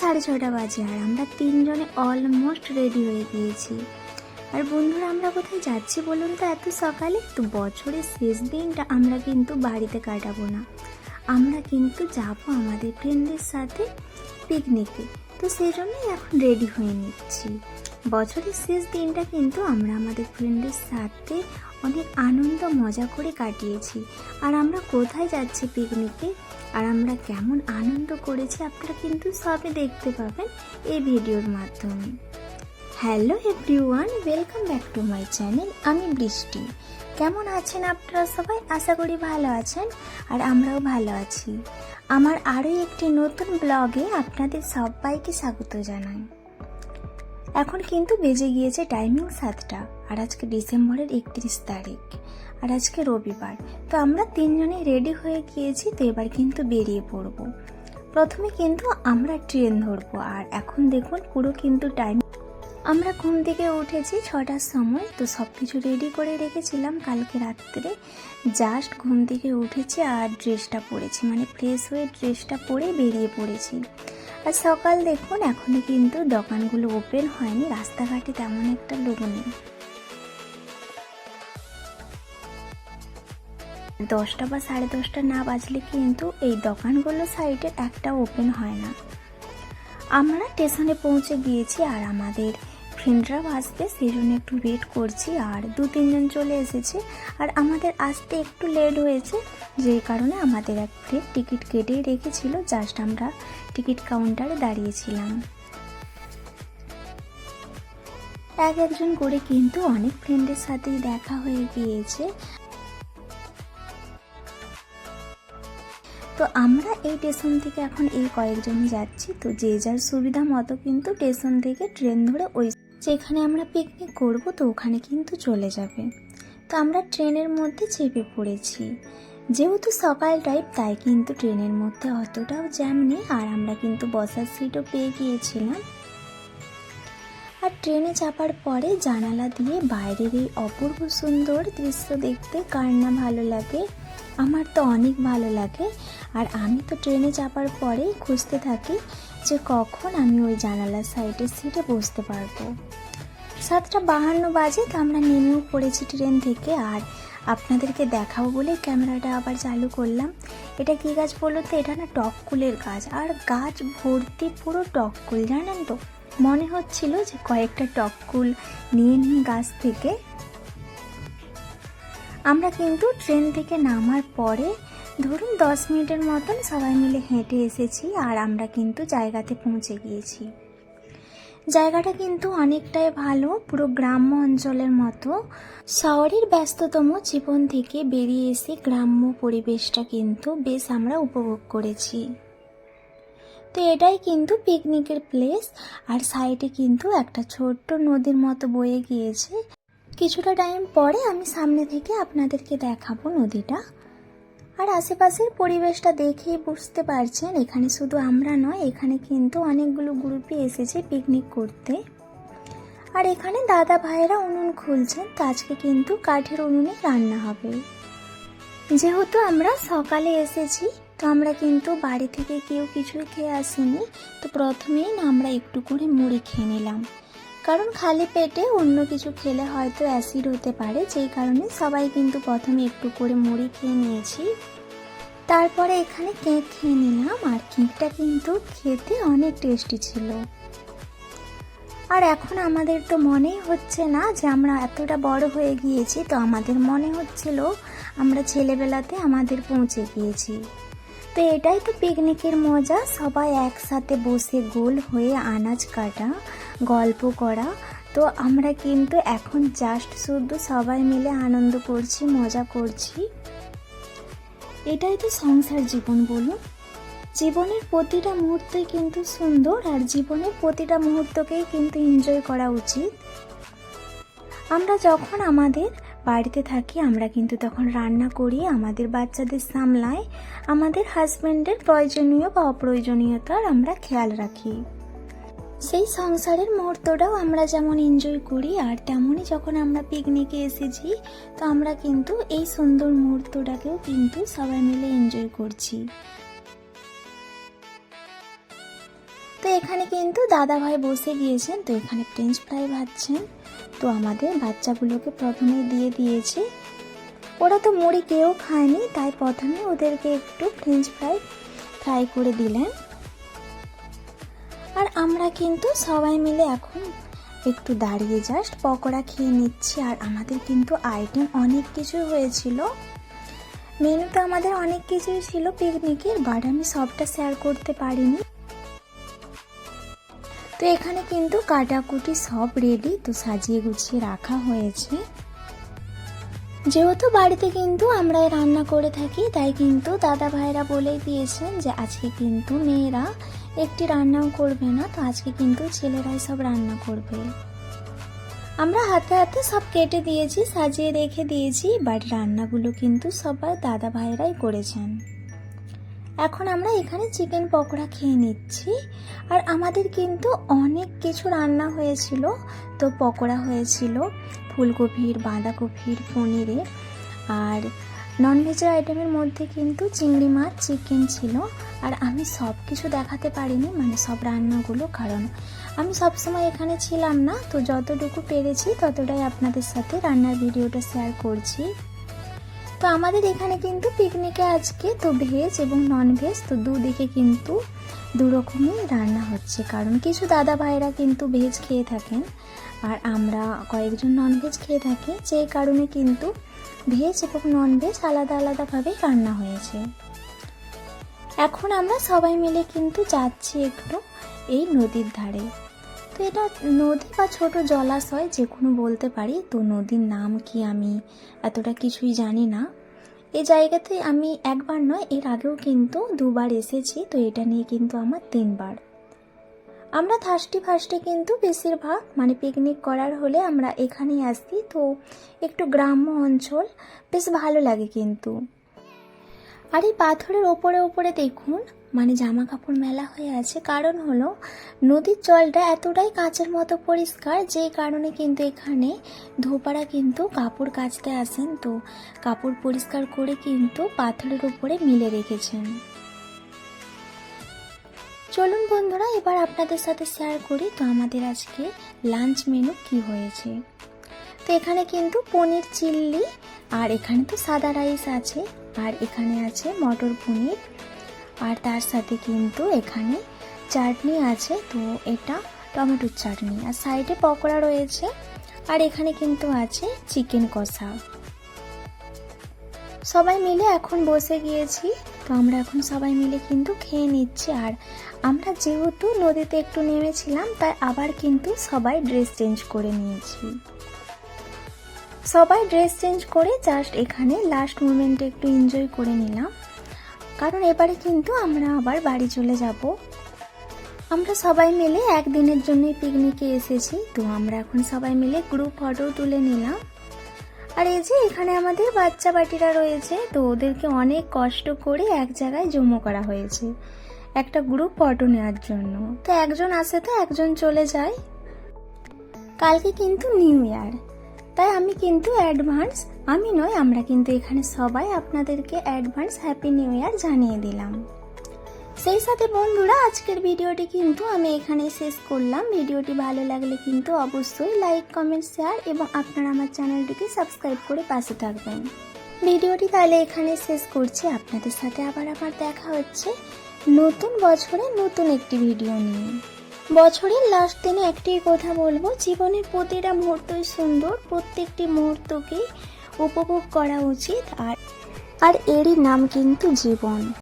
সাড়ে ছটা বাজে আর আমরা তিনজনে অলমোস্ট রেডি হয়ে গিয়েছি। আর বন্ধুরা, আমরা কোথায় যাচ্ছি বলুন তো? এত সকালে তো বছরের শেষ দিনটা আমরা কিন্তু বাড়িতে কাটাবো না। আমরা কিন্তু যাব আমাদের ফ্রেন্ডের সাথে পিকনিকে তো সেই জন্যই এখন রেডি হয়ে নিচ্ছি। বছরের শেষ দিনটা কিন্তু আমরা আমাদের ফ্রেন্ডের সাথে অনেক আনন্দ, মজা করে কাটিয়েছি। আর আমরা কোথায় যাচ্ছি পিকনিকে আর আমরা কেমন আনন্দ করেছি আপনারা কিন্তু সবে দেখতে পাবেন এই ভিডিওর মাধ্যমে। Hello everyone welcome back to my channel আমি বৃষ্টি। কেমন আছেন আপনারা সবাই? আশা করি ভালো আছেন আর আমরাও ভালো আছি। আমার আরও একটি নতুন ব্লগে আপনাদের সবাইকে স্বাগত জানাই। এখন কিন্তু বেজে গিয়েছে টাইমিং সাতটা। আর আজকে ডিসেম্বরের একত্রিশ তারিখ। আর আজকে রবিবার। তো আমরা তিনজনেই রেডি হয়ে গিয়েছি, তো এবার কিন্তু বেরিয়ে পড়ব। প্রথমে কিন্তু আমরা ট্রেন ধরবো। আর এখন দেখুন, পুরো কিন্তু টাইম আমরা ঘুম থেকে উঠেছি ছটার সময়। তো সব কিছু রেডি করে রেখেছিলাম কালকে রাত্রে। জাস্ট ঘুম থেকে উঠেছি আর ড্রেসটা পরেছি। মানে ফ্রেশ হয়ে ড্রেসটা পরে বেরিয়ে পড়েছি। আর সকাল দেখুন, এখনও কিন্তু দোকানগুলো ওপেন হয়নি। রাস্তাঘাটে তেমন একটা লোক নেই। দশটা বা সাড়ে দশটা না বাজলে কিন্তু এই দোকানগুলো সাইডে একটা ওপেন হয় না। আমরা স্টেশনে পৌঁছে গিয়েছি আর আমাদের ফ্রেন্ডরাও আসবে সেই জন্য একটু ওয়েট করছি। আর দু, তিনজন চলে এসেছে। আর আমাদের আসতে একটু লেট হয়েছে। যেই কারণে আমাদের এক ফ্রেন্ড টিকিট কেটেই রেখেছিল। জাস্ট আমরা টিকিট কাউন্টারে দাঁড়িয়েছিলাম। এক একজন করে কিন্তু অনেক ফ্রেন্ডের সাথেই দেখা হয়ে গিয়েছে। তো আমরা এই স্টেশন থেকে এখন এই কয়েকজন যাচ্ছি। তো যে যার সুবিধা মতো কিন্তু স্টেশন থেকে ট্রেন ধরে ওই যেখানে আমরা পিকনিক করব তো ওখানে কিন্তু চলে যাবে। তো আমরা ট্রেনের মধ্যে চেপে পড়েছি। যেহেতু সকাল টাইপ তাই কিন্তু ট্রেনের মধ্যে অতটাও জ্যাম নেই আর আমরা কিন্তু বসার সিটও পেয়ে গিয়েছিলাম। আর ট্রেনে চাপার পরে জানালা দিয়ে বাইরের এই অপূর্ব সুন্দর দৃশ্য দেখতে কার না ভালো লাগে? আমার তো অনেক ভালো লাগে। আর আমি তো ট্রেনে চাপার পরেই খুঁজতে থাকি যে কখন আমি ওই জানালার সাইডের সিটে বসতে পারব। সাতটা বাহান্ন বাজে তো আমরা নেমেও পড়েছি ট্রেন থেকে আর আপনাদেরকে দেখাবো বলে ক্যামেরাটা আবার চালু করলাম। এটা কী গাছ বলো তো? এটা না টককুলের গাছ। আর গাছ ভর্তি পুরো টককুল জানেন তো? মনে হচ্ছিল যে কয়েকটা টককুল নিয়ে নিই গাছ থেকে। আমরা কিন্তু ট্রেন থেকে নামার পরে ধরুন, দশ মিনিটের মতন সবাই মিলে হেঁটে এসেছি আর আমরা কিন্তু জায়গাতে পৌঁছে গিয়েছি। জায়গাটা কিন্তু অনেকটাই ভালো, পুরো গ্রাম্য অঞ্চলের মতো। শহরের ব্যস্ততম জীবন থেকে বেরিয়ে এসে গ্রাম্য পরিবেশটা কিন্তু বেশ আমরা উপভোগ করেছি। তো এটাই কিন্তু পিকনিকের প্লেস আর সাইডে কিন্তু একটা ছোট্ট নদীর মতো বয়ে গিয়েছে। কিছুটা টাইম পরে আমি সামনে থেকে আপনাদেরকে দেখাবো নদীটা। আর আশেপাশের পরিবেশটা দেখেই বুঝতে পারছেন, এখানে শুধু আমরা নয়, এখানে কিন্তু অনেকগুলো গ্রুপই এসেছে পিকনিক করতে। আর এখানে দাদা ভাইয়েরা উনুন খুলছেন, তো আজকে কিন্তু কাঠের উনুনে রান্না হবে। যেহেতু আমরা সকালে এসেছি, তো আমরা কিন্তু বাড়ি থেকে কেউ কিছুই খেয়ে আসিনি, তো প্রথমেই না আমরা একটু করে মুড়ি খেয়ে নিলাম। কারণ খালি পেটে অন্য কিছু খেলে হয়তো অ্যাসিড হতে পারে, যেই কারণে সবাই কিন্তু প্রথমে একটু করে মুড়ি খেয়ে নিয়েছি। তারপরে এখানে কেক খেয়ে নিলাম, আর কেকটা কিন্তু খেতে অনেক টেস্টি ছিল। আর এখন আমাদের তো মনেই হচ্ছে না যে আমরা এতটা বড় হয়ে গিয়েছি, তো আমাদের মনে হচ্ছিল আমরা ছেলেবেলাতে আমাদের পৌঁছে গিয়েছি। তো এটাই তো পিকনিকের মজা। সবাই একসাথে বসে গোল হয়ে আনাজ কাটা, গল্প করা। তো আমরা কিন্তু এখন জাস্ট শুধু সবাই মিলে আনন্দ করছি, মজা করছি। এটাই তো সংসার জীবন বলুন। জীবনের প্রতিটা মুহূর্তই কিন্তু সুন্দর আর জীবনের প্রতিটা মুহূর্তকেই কিন্তু এনজয় করা উচিত। আমরা যখন আমাদের বাড়িতে থাকি, আমরা কিন্তু তখন রান্না করি, আমাদের বাচ্চাদের সামলায়, আমাদের হাজব্যান্ডের প্রয়োজনীয় বা অপ্রয়োজনীয়তার আমরা খেয়াল রাখি। সেই সংসারের মুহূর্তটাও আমরা যেমন এনজয় করি, আর তেমনই যখন আমরা পিকনিকে এসেছি, তো আমরা কিন্তু এই সুন্দর মুহূর্তটাকেও কিন্তু সবাই মিলে এনজয় করছি। তো এখানে কিন্তু দাদা ভাই বসে গিয়েছেন, তো এখানে ফ্রেঞ্চ ফ্রাই ভাজছেন। তো আমাদের বাচ্চাগুলোকে প্রথমেই দিয়ে দিয়েছি। ওরা তো মুড়ি কেউ খায়নি, তাই প্রথমে ওদেরকে একটু ফ্রেঞ্চ ফ্রাই ফ্রাই করে দিলেন। আর আমরা কিন্তু সবাই মিলে এখন একটু দাঁড়িয়ে জাস্ট পকোড়া খেয়ে নিচ্ছি, আর আমাদের কিন্তু আইটেম অনেক কিছু হয়েছিল। মেনুতে আমাদের অনেক কিছুই ছিল পিকনিকের বাট আমি সবটা শেয়ার করতে পারিনি। তো এখানে কিন্তু কাটাকুটি সব রেডি তো সাজিয়ে গুছিয়ে রাখা হয়েছে। যেহেতু বাড়িতে কিন্তু আমরা রান্না করে থাকি, তাই কিন্তু দাদা ভাইরা বলেই দিয়েছেন যে আজকে কিন্তু মেয়েরা একটি রান্নাও করবে না, তো আজকে কিন্তু ছেলেরাই সব রান্না করবে। আমরা হাতে হাতে সব কেটে দিয়েছি, সাজিয়ে রেখে দিয়েছি বাট রান্নাগুলো কিন্তু সবাই দাদা ভাইরাই করেছেন। এখন আমরা এখানে চিকেন পকোড়া খেয়ে নিচ্ছি। আর আমাদের কিন্তু অনেক কিছু রান্না হয়েছিল। তো পকোড়া হয়েছিল, ফুলকপির, বাঁধাকপির, পনিরের। আর ননভেজের আইটেমের মধ্যে কিন্তু চিংড়ি মাছ চিকেন ছিল। আর আমি সব কিছু দেখাতে পারিনি মানে সব রান্নাগুলো, কারণ আমি সবসময় এখানে ছিলাম না। তো যতটুকু পেরেছি, ততটাই আপনাদের সাথে রান্নার ভিডিওটা শেয়ার করছি। তো আমাদের এখানে কিন্তু পিকনিকে আজকে তো ভেজ এবং নন ভেজ তো দুদিকে কিন্তু দু রকমই রান্না হচ্ছে। কারণ কিছু দাদা ভাইরা কিন্তু ভেজ খেয়ে থাকেন, আর আমরা কয়েকজন নন ভেজ খেয়ে থাকি। যে কারণে কিন্তু ভেজ এবং নন ভেজ আলাদা আলাদাভাবে রান্না হয়েছে। এখন আমরা সবাই মিলে কিন্তু যাচ্ছি একটু এই নদীর ধারে। তো এটা নদী বা ছোট জলাশয়, যে কোনো বলতে পারি। তো নদীর নাম কি আমি এতটা কিছুই জানি না। এই জায়গাতে আমি একবার নয়, এর আগেও কিন্তু দুবার এসেছি। তো এটা নিয়ে কিন্তু আমার তিনবার। আমরা থার্সটি ফার্স্টে কিন্তু বেশিরভাগ মানে পিকনিক করার হলে আমরা এখানেই আসি। তো একটু গ্রাম্য অঞ্চল, বেশ ভালো লাগে কিন্তু। আর এই পাথরের ওপরে ওপরে দেখুন মানে জামা কাপড় মেলা হয়ে আছে। কারণ হলো, নদীর জলটা এতটাই কাঁচের মতো পরিষ্কার যে কারণে কিন্তু এখানে ধোপারা কিন্তু কাপড় কাচতে আসেন। তো কাপড় পরিষ্কার করে কিন্তু পাথরের উপরে মিলে রেখেছেন। চলুন বন্ধুরা, এবার আপনাদের সাথে শেয়ার করি তো আমাদের আজকে লাঞ্চ মেনু কি হয়েছে। তো এখানে কিন্তু পনির চিল্লি আর এখানে তো সাদা রাইস আছে। আর এখানে আছে মটর পনির। আর তার সাথে কিন্তু এখানে চাটনি আছে, তো এটা টমেটোর চাটনি। আর সাইডে পকোড়া রয়েছে, আর এখানে কিন্তু আছে চিকেন কষা। সবাই মিলে এখন বসে গিয়েছি, তো আমরা এখন সবাই মিলে কিন্তু খেয়ে নিচ্ছি। আর আমরা যেহেতু নদীতে একটু নেমেছিলাম, তাই আবার কিন্তু সবাই ড্রেস চেঞ্জ করে নিয়েছি। সবাই ড্রেস চেঞ্জ করে জাস্ট এখানে লাস্ট মোমেন্টে একটু এনজয় করে নিলাম। কারণ এবারে কিন্তু আমরা আবার বাড়ি চলে যাব। আমরা সবাই মিলে একদিনের জন্যই পিকনিকে এসেছি, তো আমরা এখন সবাই মিলে গ্রুপ ফটো তুলে নিলাম। আর এই যে এখানে আমাদের বাচ্চা বাটিরা রয়েছে, তো ওদেরকে অনেক কষ্ট করে এক জায়গায় জমো করা হয়েছে, একটা গ্রুপ ফটো নেওয়ার জন্য। তো একজন আসে তো একজন চলে যায়। কালকে কিন্তু নিউ ইয়ার তাই আমি কিন্তু অ্যাডভান্স আমি নয়, আমরা কিন্তু এখানে সবাই আপনাদেরকে অ্যাডভান্স হ্যাপি নিউ ইয়ার জানিয়ে দিলাম। সেই সাথে বন্ধুরা, আজকের ভিডিওটি কিন্তু আমি এখানে শেষ করলাম। ভিডিওটি ভালো লাগলে কিন্তু অবশ্যই লাইক কমেন্ট শেয়ার এবং আপনারা আমার চ্যানেলটিকে সাবস্ক্রাইব করে পাশে থাকবেন। ভিডিওটি তাহলে এখানে শেষ করছি। আপনাদের সাথে আবার আবার দেখা হচ্ছে নতুন বছরে নতুন একটি ভিডিও নিয়ে। বছরের লাস্ট দিনে একটি কথা বলব। জীবনের প্রতিটা মুহূর্তই সুন্দর। প্রত্যেকটি মুহূর্তকে উপভোগ করা উচিত। আর আর এরই নাম কিন্তু জীবন।